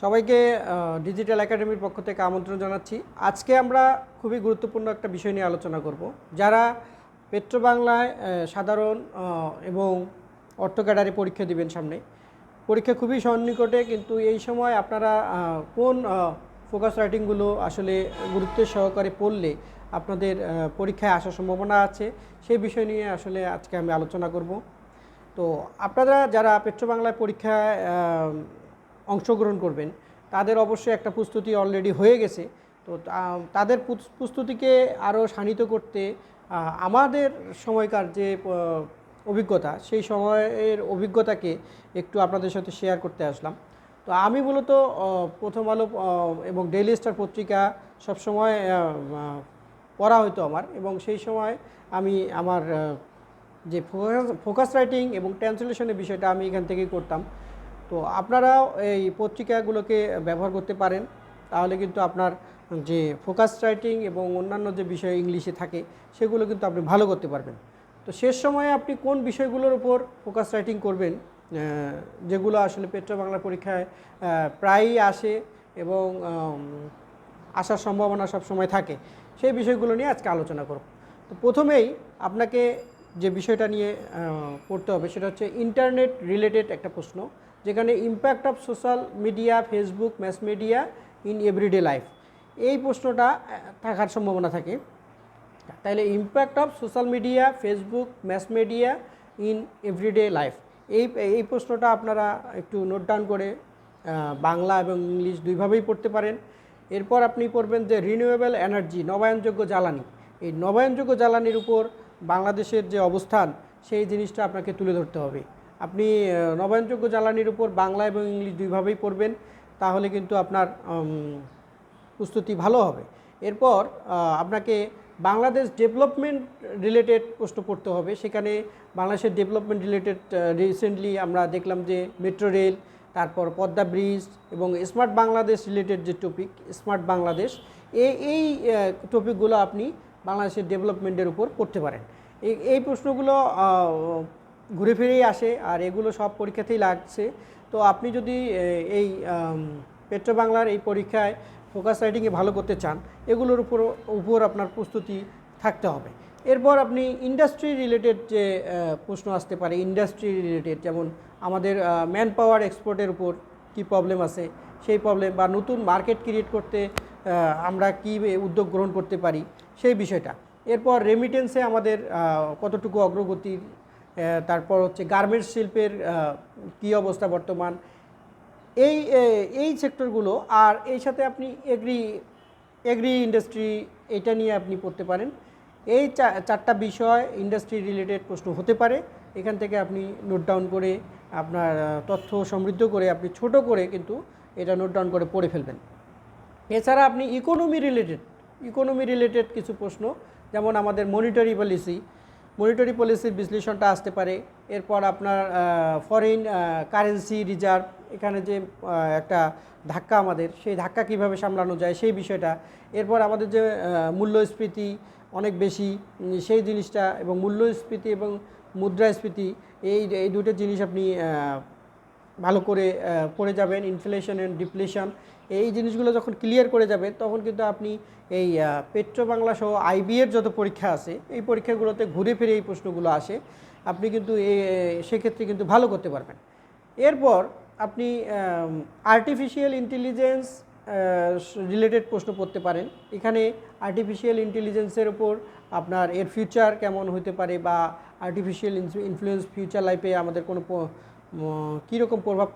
সবাইকে ডিজিটাল একাডেমির পক্ষ থেকে আমন্ত্রণ জানাচ্ছি। আজকে আমরা খুবই গুরুত্বপূর্ণ একটা বিষয় নিয়ে আলোচনা করব। যারা পেট্রো বাংলায় সাধারণ এবং অর্থ ক্যাডারে পরীক্ষা দিবেন সামনে, পরীক্ষা খুবই সন্নিকটে, কিন্তু এই সময় আপনারা কোন ফোকাস রাইটিংগুলো আসলে গুরুত্বের সহকারে পড়লে আপনাদের পরীক্ষায় আসার সম্ভাবনা আছে সেই বিষয় নিয়ে আসলে আজকে আমি আলোচনা করব। তো আপনারা যারা পেট্রো বাংলায় পরীক্ষায় অংশগ্রহণ করবেন। তাদের অবশ্যই একটা প্রস্তুতি অলরেডি হয়ে গেছে। তো তাদের প্রস্তুতিকে আরও শানিত করতে আমাদের সময়কার যে অভিজ্ঞতা, সেই সময়ের অভিজ্ঞতাকে একটু আপনাদের সাথে শেয়ার করতে আসলাম। তো আমি মূলত প্রথম আলো এবং ডেইলি স্টার পত্রিকা সবসময় পড়া হতো আমার এবং সেই সময় আমি আমার যে ফোকাস ফোকাস রাইটিং এবং ট্রান্সলেশনের বিষয়টা আমি এখান থেকেই করতাম। তো আপনারাও এই পত্রিকাগুলোকে ব্যবহার করতে পারেন। তাহলে কিন্তু আপনার যে ফোকাস রাইটিং এবং অন্যান্য যে বিষয় ইংলিশে থাকে, সেগুলো কিন্তু আপনি ভালো করতে পারবেন। তো শেষ সময়ে আপনি কোন বিষয়গুলোর উপর ফোকাস রাইটিং করবেন যেগুলো আসলে পেট্রো বাংলা পরীক্ষায় প্রায়ই আসে এবং আসার সম্ভাবনা সব সময় থাকে, সেই বিষয়গুলো নিয়ে আজকে আলোচনা করব। তো প্রথমেই আপনাকে যে বিষয়টা নিয়ে পড়তে হবে, সেটা হচ্ছে ইন্টারনেট রিলেটেড একটা প্রশ্ন। যেখানে impact of social media Facebook mass media in everyday life এই প্রশ্নটা থাকার সম্ভাবনা থাকে। তাহলে impact of social media Facebook mass media in everyday life এই এই প্রশ্নটা আপনারা একটু নোট ডাউন করে বাংলা এবং ইংলিশ দুইভাবেই পড়তে পারেন। এরপর আপনি পড়বেন যে রিনিউয়েবল এনার্জি নবায়নযোগ্য জ্বালানি। এই নবায়নযোগ্য জ্বালানির উপর বাংলাদেশের যে অবস্থান, সেই জিনিসটা আপনাকে তুলে ধরতে হবে। আপনি নবায়নযোগ্য জ্বালানির উপর বাংলা এবং ইংলিশ দুইভাবেই পড়বেন, তাহলে কিন্তু আপনার প্রস্তুতি ভালো হবে। এরপর আপনাকে বাংলাদেশ ডেভেলপমেন্ট রিলেটেড প্রশ্ন পড়তে হবে। সেখানে বাংলাদেশের ডেভেলপমেন্ট রিলেটেড রিসেন্টলি আমরা দেখলাম যে মেট্রো রেল, তারপর পদ্মা ব্রিজ এবং স্মার্ট বাংলাদেশ রিলেটেড যে টপিক, স্মার্ট বাংলাদেশ এই এই টপিকগুলো আপনি বাংলাদেশের ডেভেলপমেন্টের উপর পড়তে পারেন। এই প্রশ্নগুলো ঘুরে ফিরেই আসে আর এগুলো সব পরীক্ষাতেই লাগছে। তো আপনি যদি এই পেট্রো বাংলার এই পরীক্ষায় ফোকাস রাইটিংয়ে ভালো করতে চান, এগুলোর উপর উপর আপনার প্রস্তুতি থাকতে হবে। এরপর আপনি ইন্ডাস্ট্রি রিলেটেড যে প্রশ্ন আসতে পারে, ইন্ডাস্ট্রি রিলেটেড যেমন আমাদের ম্যান পাওয়ার এক্সপোর্টের উপর কী প্রবলেম আছে, সেই প্রবলেম বা নতুন মার্কেট ক্রিয়েট করতে আমরা কী উদ্যোগ গ্রহণ করতে পারি, সেই বিষয়টা। এরপর রেমিটেন্সে আমাদের কতটুকু অগ্রগতির তারপর হচ্ছে গার্মেন্টস শিল্পের কী অবস্থা বর্তমান? এই এই সেক্টরগুলো আর এই সাথে আপনি এগ্রি এগ্রি ইন্ডাস্ট্রি এটা নিয়ে আপনি পড়তে পারেন। এই চারটা বিষয় ইন্ডাস্ট্রি রিলেটেড প্রশ্ন হতে পারে। এখান থেকে আপনি নোট ডাউন করে আপনার তথ্য সমৃদ্ধ করে আপনি ছোট করে কিন্তু এটা নোট ডাউন করে পড়ে ফেলবেন। এছাড়া আপনি ইকোনমি রিলেটেড ইকোনমি রিলেটেড কিছু প্রশ্ন, যেমন আমাদের মনিটারি পলিসি মনিটারি পলিসির বিশ্লেষণটা আসতে পারে। এরপর আপনার ফরেন কারেন্সি রিজার্ভ এখানে যে একটা ধাক্কা আমাদের, সেই ধাক্কা কীভাবে সামলানো যায় সেই বিষয়টা। এরপর আমাদের যে মূল্যস্ফীতি অনেক বেশি সেই জিনিসটা এবং মূল্যস্ফীতি এবং মুদ্রাস্ফীতি, এই এই দুটো জিনিস আপনি ভালো করে পড়ে যাবেন ইনফ্লেশন অ্যান্ড ডিপ্লেশন এই জিনিসগুলো যখন ক্লিয়ার করে যাবেন তখন কিন্তু আপনি এই পেট্রো বাংলা সহ আইবিএর যত পরীক্ষা আছে, এই পরীক্ষাগুলোতে ঘুরে ফিরে এই প্রশ্নগুলো আসে, আপনি কিন্তু এ, সেক্ষেত্রে কিন্তু ভালো করতে পারবেন। এরপর আপনি আর্টিফিশিয়াল ইন্টেলিজেন্স রিলেটেড প্রশ্ন পড়তে পারেন। এখানে আর্টিফিশিয়াল ইন্টেলিজেন্সের ওপর আপনার এর ফিউচার কেমন হতে পারে বা আর্টিফিশিয়াল ইনফ্লুয়েন্স ফিউচার লাইফে আমাদের কোনো কীরকম প্রভাব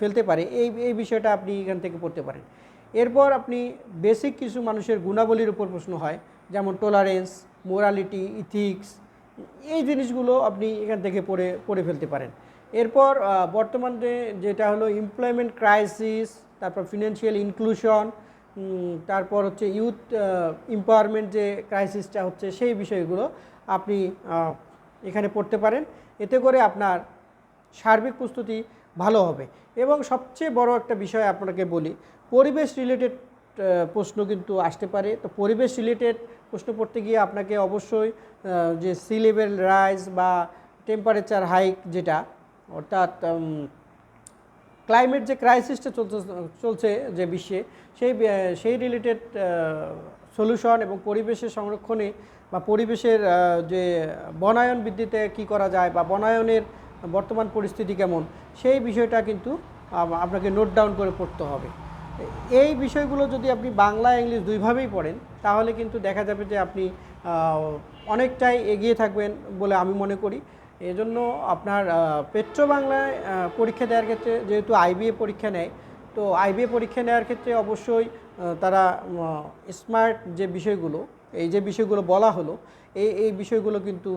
ফেলতে পারে, এই এই বিষয়টা আপনি এখান থেকে পড়তে পারেন। এরপর আপনি বেসিক কিছু মানুষের গুণাবলীর উপর প্রশ্ন হয়, যেমন টলারেন্স মোরালিটি ইথিক্স এই জিনিসগুলো আপনি এখান থেকে পড়ে পড়ে ফেলতে পারেন। এরপর বর্তমানে যেটা হলো এমপ্লয়মেন্ট ক্রাইসিস তারপর ফিনান্সিয়াল ইনক্লুশন তারপর হচ্ছে ইউথ এম্পাওয়ারমেন্ট যে ক্রাইসিসটা হচ্ছে, সেই বিষয়গুলো আপনি এখানে পড়তে পারেন। এতে করে আপনার সার্বিক প্রস্তুতি ভালো হবে। এবং সবচেয়ে বড় একটা বিষয় আপনাকে বলি, পরিবেশ রিলেটেড প্রশ্ন কিন্তু আসতে পারে। তো পরিবেশ রিলেটেড প্রশ্ন পড়তে গিয়ে আপনাকে অবশ্যই যে সি লেভেল রাইজ বা টেম্পারেচার হাইক যেটা, অর্থাৎ ক্লাইমেট যে ক্রাইসিসটা চলছে চলছে যে বিশ্বে, সেই সেই রিলেটেড সলিউশন এবং পরিবেশের সংরক্ষণে বা পরিবেশের যে বনায়ন বৃদ্ধিতে কি করা যায় বা বনায়নের বর্তমান পরিস্থিতি কেমন, সেই বিষয়টা কিন্তু আপনাকে নোট ডাউন করে পড়তে হবে। এই বিষয়গুলো যদি আপনি বাংলা, ইংলিশ দুইভাবেই পড়েন, তাহলে কিন্তু দেখা যাবে যে আপনি অনেকটাই এগিয়ে থাকবেন বলে আমি মনে করি। এজন্য আপনার পেট্রো বাংলায় পরীক্ষা দেওয়ার ক্ষেত্রে যেহেতু আইবিএ পরীক্ষা নেয়, তো আইবিএ পরীক্ষা নেওয়ার ক্ষেত্রে অবশ্যই তারা স্মার্ট যে বিষয়গুলো, এই যে বিষয়গুলো বলা হলো, এই এই বিষয়গুলো কিন্তু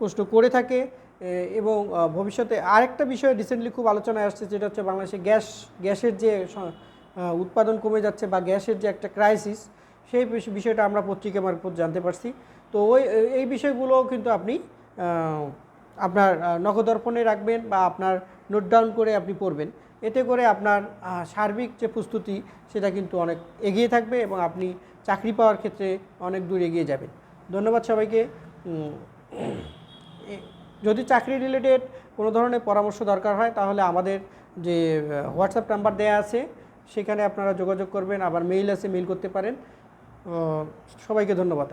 প্রশ্ন করে থাকে। এবং ভবিষ্যতে আরেকটা বিষয় রিসেন্টলি খুব আলোচনায় আসছে যেটা হচ্ছে বাংলাদেশে গ্যাস গ্যাসের যে উৎপাদন কমে যাচ্ছে বা গ্যাসের যে একটা ক্রাইসিস সেই বিষয়টা আমরা পত্রিকা মারফত জানতে পারছি। তো ওই এই বিষয়গুলো কিন্তু আপনি আপনার আহ, নখদর্পণে রাখবেন বা আপনার নোট ডাউন করে আপনি পড়বেন। এতে করে আপনার সার্বিক যে প্রস্তুতি সেটা কিন্তু অনেক এগিয়ে থাকবে এবং আপনি চাকরি পাওয়ার ক্ষেত্রে অনেক দূর এগিয়ে যাবেন। ধন্যবাদ সবাইকে। যদি চাকরি রিলেটেড কোনো ধরনের পরামর্শ দরকার হয়, তাহলে আমাদের যে হোয়াটসঅ্যাপ নাম্বার দেওয়া আছে, সেখানে আপনারা যোগাযোগ করবেন, আবার মেইল আছে মেইল করতে পারেন। সবাইকে ধন্যবাদ।